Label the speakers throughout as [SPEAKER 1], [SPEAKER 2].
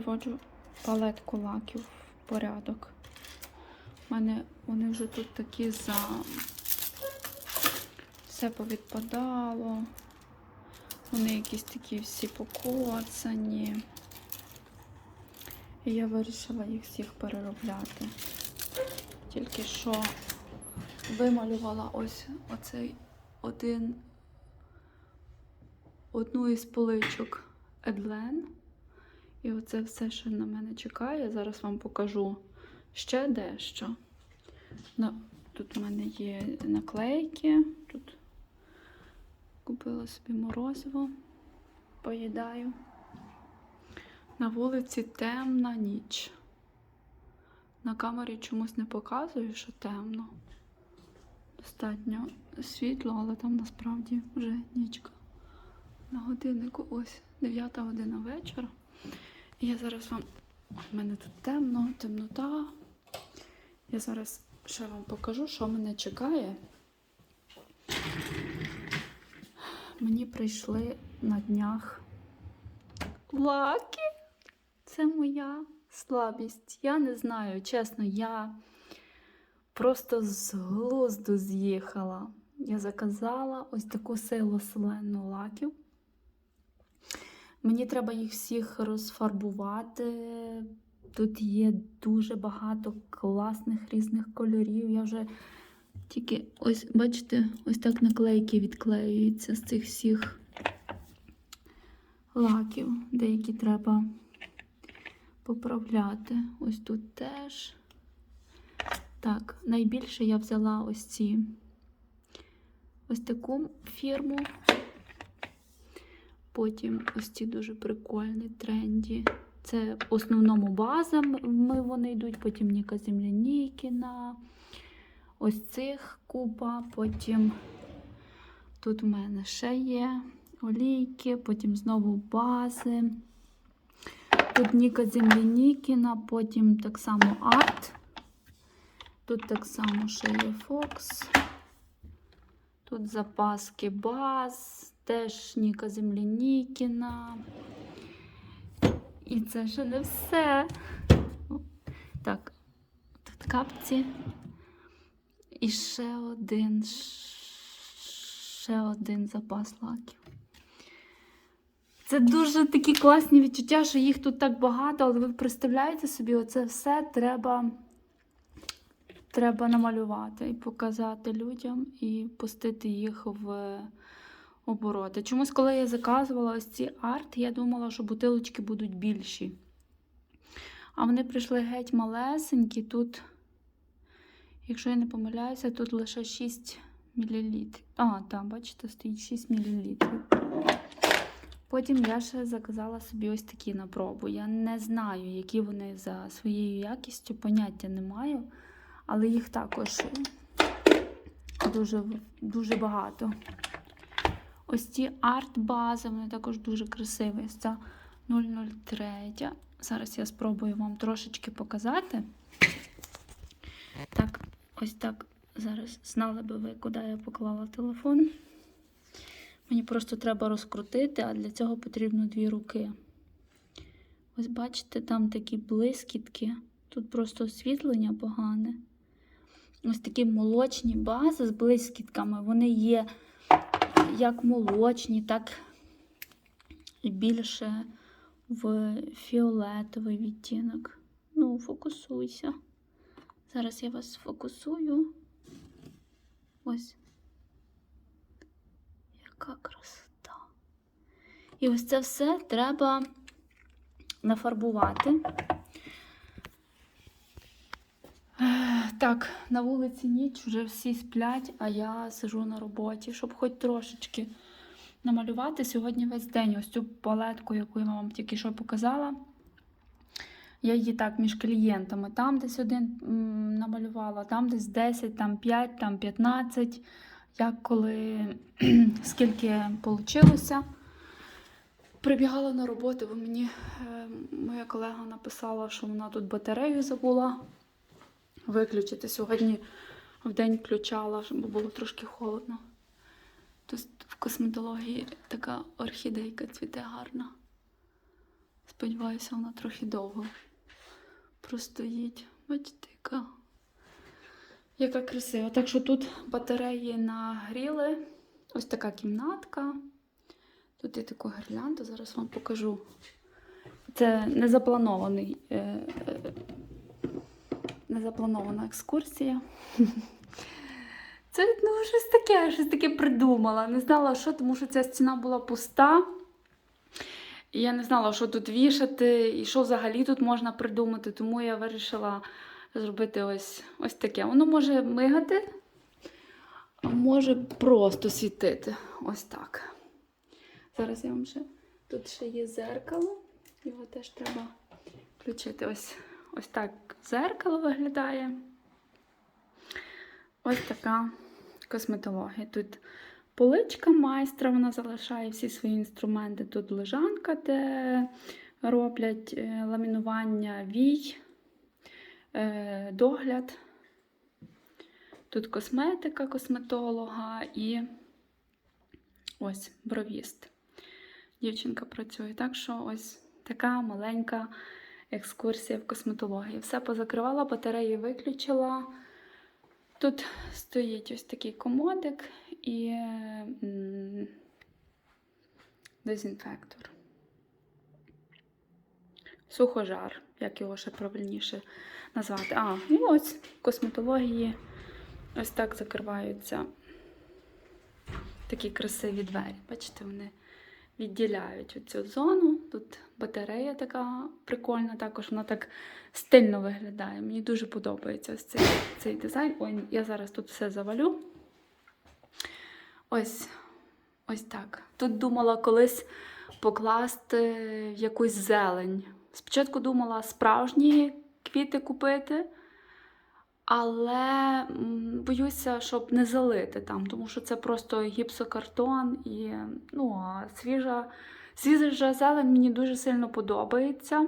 [SPEAKER 1] приводжу палетку лаків в порядок. У мене вони вже тут такі за все повідпадало. Вони якісь такі всі покоцані. І я вирішила їх всіх переробляти. Тільки що вималювала ось оцей один одну із поличок Едлен. І оце все, що на мене чекає. Зараз вам покажу ще дещо. Тут у мене є наклейки. Тут купила собі морозиво, поїдаю. На вулиці темна ніч. На камері чомусь не показую, що темно. Достатньо світло, але там насправді вже нічка. На годиннику ось 9 година вечора. Я зараз вам. У мене тут темно, темнота. Я зараз ще вам покажу, що мене чекає. Мені прийшли на днях лаки. Це моя слабість. Я не знаю, чесно, я просто з глузду з'їхала. Я заказала ось таку силу селену лаків. Мені треба їх всіх розфарбувати. Тут є дуже багато класних різних кольорів. Я вже тільки ось, бачите, ось так наклейки відклеюються з цих всіх лаків. Деякі треба поправляти. Ось тут теж. Так, найбільше я взяла ось ці ось таку фірму. Потім ось ці дуже прикольні тренді. Це в основному базами вони йдуть, потім Ніка Землянікіна. Ось цих купа, потім тут у мене ще є олійки, потім знову бази. Тут Ніка Землянікіна, потім так само арт. Тут так само ще є Фокс. Тут запаски баз, теж Ніка Землянікіна. І це ще не все. Так, тут капці. І ще один, ще один запас лаків. Це дуже такі класні відчуття, що їх тут так багато, але ви представляєте собі, оце все треба, треба намалювати і показати людям, і пустити їх в обороти. Чомусь, коли я заказувала ось ці арт, я думала, що бутилочки будуть більші. А вони прийшли геть малесенькі. Тут, якщо я не помиляюся, тут лише 6 мл. А, там, бачите, стоїть 6 мл. Потім я ще заказала собі ось такі на пробу. Я не знаю, які вони за своєю якістю, поняття не маю, але їх також дуже, дуже багато. Ось ці арт-бази, вони також дуже красиві. Ця 003. Зараз я спробую вам трошечки показати. Так, ось так. Зараз знали би ви, куди я поклала телефон. Мені просто треба розкрутити, а для цього потрібно дві руки. Ось бачите, там такі блискітки. Тут просто освітлення погане. Ось такі молочні бази з блискітками. Вони є як молочні, так і більше в фіолетовий відтінок. Ну, фокусуйся. Зараз я вас сфокусую. Ось. Яка красота. І ось це все треба нафарбувати. Так, на вулиці ніч вже всі сплять, а я сижу на роботі, щоб хоч трошечки намалювати сьогодні весь день. Ось цю палетку, яку я вам тільки що показала. Я її так між клієнтами. Там десь один намалювала, там десь 10, там 5, там 15. Як коли скільки вийшло. Прибігала на роботу, бо мені е, моя колега написала, що вона тут батарею забула виключити. Сьогодні в день включала, щоб було трошки холодно. Тут в косметології така орхідейка цвіте гарна. Сподіваюся, вона трохи довго простоїть. Бачите, яка, яка красива. Так що тут батареї нагріли. Ось така кімнатка. Тут є таку гірлянду, зараз вам покажу. Це незапланований, е, е, незапланована екскурсія. Це ну, щось таке, щось таке придумала. Не знала, що, тому що ця стіна була пуста. І я не знала, що тут вішати, і що взагалі тут можна придумати, тому я вирішила зробити ось, ось таке. Воно може мигати, а може просто світити. Ось так. Зараз я вам ще. Тут ще є зеркало, його теж треба включити. Ось, ось так зеркало виглядає. Ось така косметологія. Тут поличка майстра, вона залишає всі свої інструменти. Тут лежанка, де роблять е, ламінування вій, е, догляд. Тут косметика косметолога і ось бровіст. Дівчинка працює. Так що ось така маленька екскурсія в косметології. Все позакривала, батареї виключила. Тут стоїть ось такий комодик і дезінфектор. Сухожар, як його ще правильніше назвати. А, і ось в косметології ось так закриваються такі красиві двері. Бачите, вони відділяють оцю зону. Тут батарея така прикольна, також вона так стильно виглядає. Мені дуже подобається ось цей, цей дизайн. Ой, я зараз тут все завалю. Ось, ось так. Тут думала колись покласти якусь зелень. Спочатку думала справжні квіти купити, але боюся, щоб не залити там, тому що це просто гіпсокартон і ну, свіжа, свіжа зелень мені дуже сильно подобається,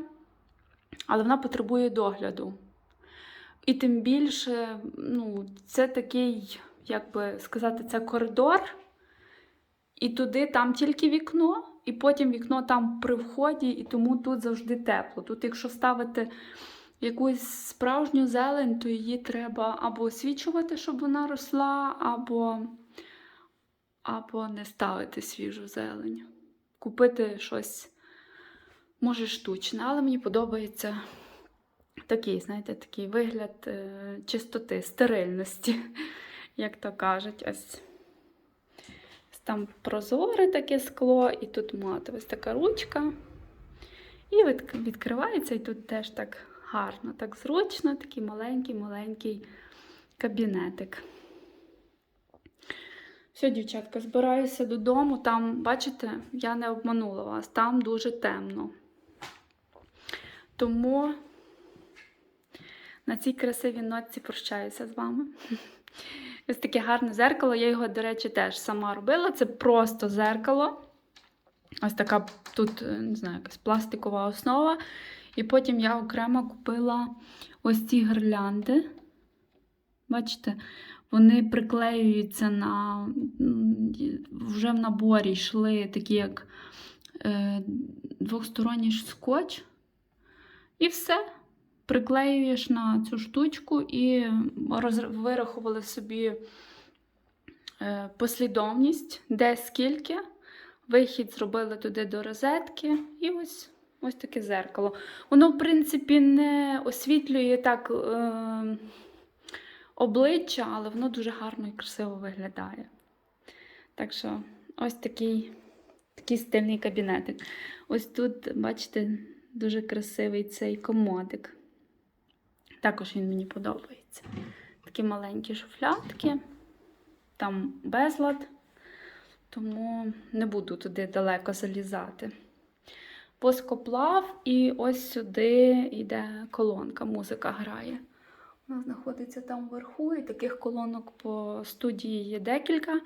[SPEAKER 1] але вона потребує догляду. І тим більше, ну, це такий, як би сказати, це коридор, і туди там тільки вікно, і потім вікно там при вході, і тому тут завжди тепло. Тут, якщо ставити якусь справжню зелень, то її треба або освічувати, щоб вона росла, або, або не ставити свіжу зелень. Купити щось, може, штучне, але мені подобається такий, знаєте, такий вигляд е, чистоти, стерильності, як то кажуть. Ось. Ось Там прозоре таке скло, і тут мати ось така ручка. І відкривається, і тут теж так гарно, так зручно, такий маленький-маленький кабінетик. Все, дівчатка, збираюся додому. Там, бачите, я не обманула вас, там дуже темно. Тому на цій красивій нотці прощаюся з вами. Ось таке гарне зеркало. Я його, до речі, теж сама робила. Це просто зеркало. Ось така тут, е, не знаю, якась пластикова основа. І потім я окремо купила ось ці гірлянди. Бачите, вони приклеюються на вже в наборі йшли такі, як е, двосторонній скотч. І все. Приклеюєш на цю штучку і роз... вирахували собі е, послідовність, де скільки. Вихід зробили туди до розетки, і ось ось таке зеркало. Воно, в принципі, не освітлює так е, обличчя, але воно дуже гарно і красиво виглядає. Так що, ось такий, такий стильний кабінетик. Ось тут, бачите, дуже красивий цей комодик. Також він мені подобається. Такі маленькі шуфлятки, там безлад тому не буду туди далеко залізати. Воскоплав, і ось сюди йде колонка, музика грає. Вона знаходиться там вверху, і таких колонок по студії є декілька,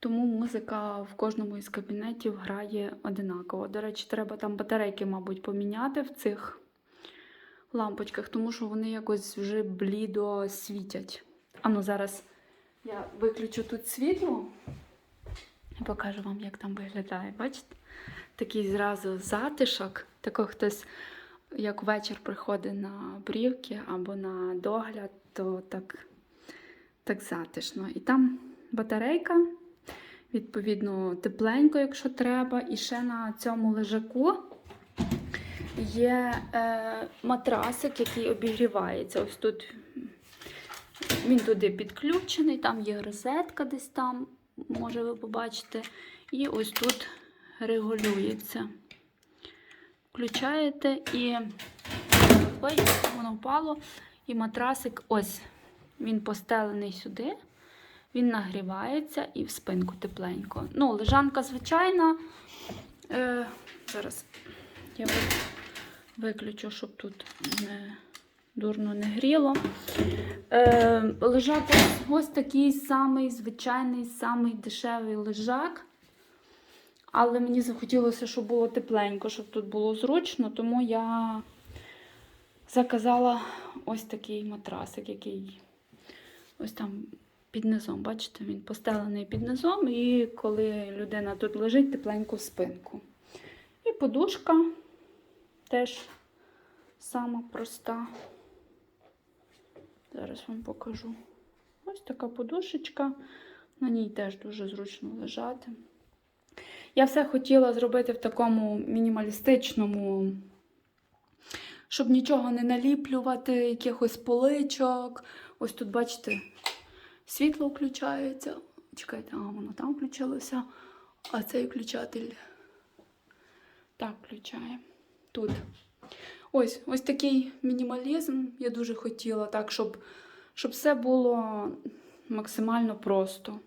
[SPEAKER 1] тому музика в кожному із кабінетів грає одинаково. До речі, треба там батарейки, мабуть, поміняти в цих лампочках, тому що вони якось вже блідо світять. А ну зараз я виключу тут світло. І покажу вам, як там виглядає. Бачите? такий зразу затишок. Тако хтось, як вечір приходить на брівки або на догляд, то так, так затишно. І там батарейка, відповідно, тепленько, якщо треба. І ще на цьому лежаку є е, матрасик, який обігрівається. Ось тут він туди підключений, там є розетка десь там, може ви побачите. І ось тут регулюється. Включаєте і ой, воно впало. І матрасик, ось, він постелений сюди, він нагрівається і в спинку тепленько. Ну, лежанка звичайна. Е, зараз я виключу, щоб тут не, дурно не гріло. Е, лежак ось, такий самий звичайний, самий дешевий лежак. Але мені захотілося, щоб було тепленько, щоб тут було зручно, тому я заказала ось такий матрасик, який ось там під низом. Бачите, він постелений під низом, і коли людина тут лежить, тепленько в спинку. І подушка теж сама проста. Зараз вам покажу. Ось така подушечка. На ній теж дуже зручно лежати. Я все хотіла зробити в такому мінімалістичному, щоб нічого не наліплювати, якихось поличок. Ось тут, бачите, світло включається. Чекайте, а воно там включилося. А цей включатель так включає. Тут. Ось ось такий мінімалізм. Я дуже хотіла, так, щоб, щоб все було максимально просто.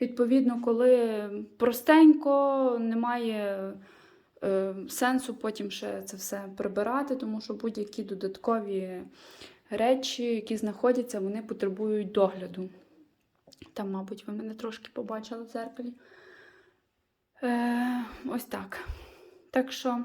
[SPEAKER 1] Відповідно, коли простенько, немає е, сенсу потім ще це все прибирати, тому що будь-які додаткові речі, які знаходяться, вони потребують догляду. Там, мабуть, ви мене трошки побачили в зеркалі. Е, ось так. Так що,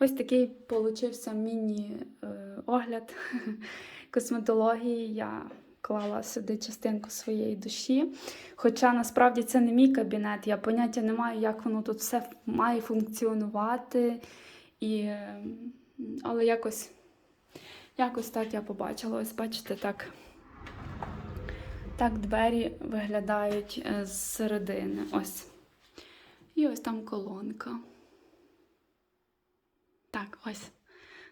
[SPEAKER 1] ось такий получився міні-огляд косметології. Я клала сюди частинку своєї душі. Хоча насправді це не мій кабінет, я поняття не маю, як воно тут все має функціонувати. І, але якось, якось так я побачила. Ось бачите, так, так двері виглядають е, зсередини. Ось. І ось там колонка. Так, ось.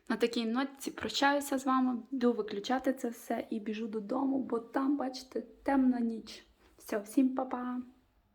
[SPEAKER 1] На такій нотці прощаюся з вами, йду виключати це все і біжу додому, бо там, бачите, темна ніч. Все, всім па-па!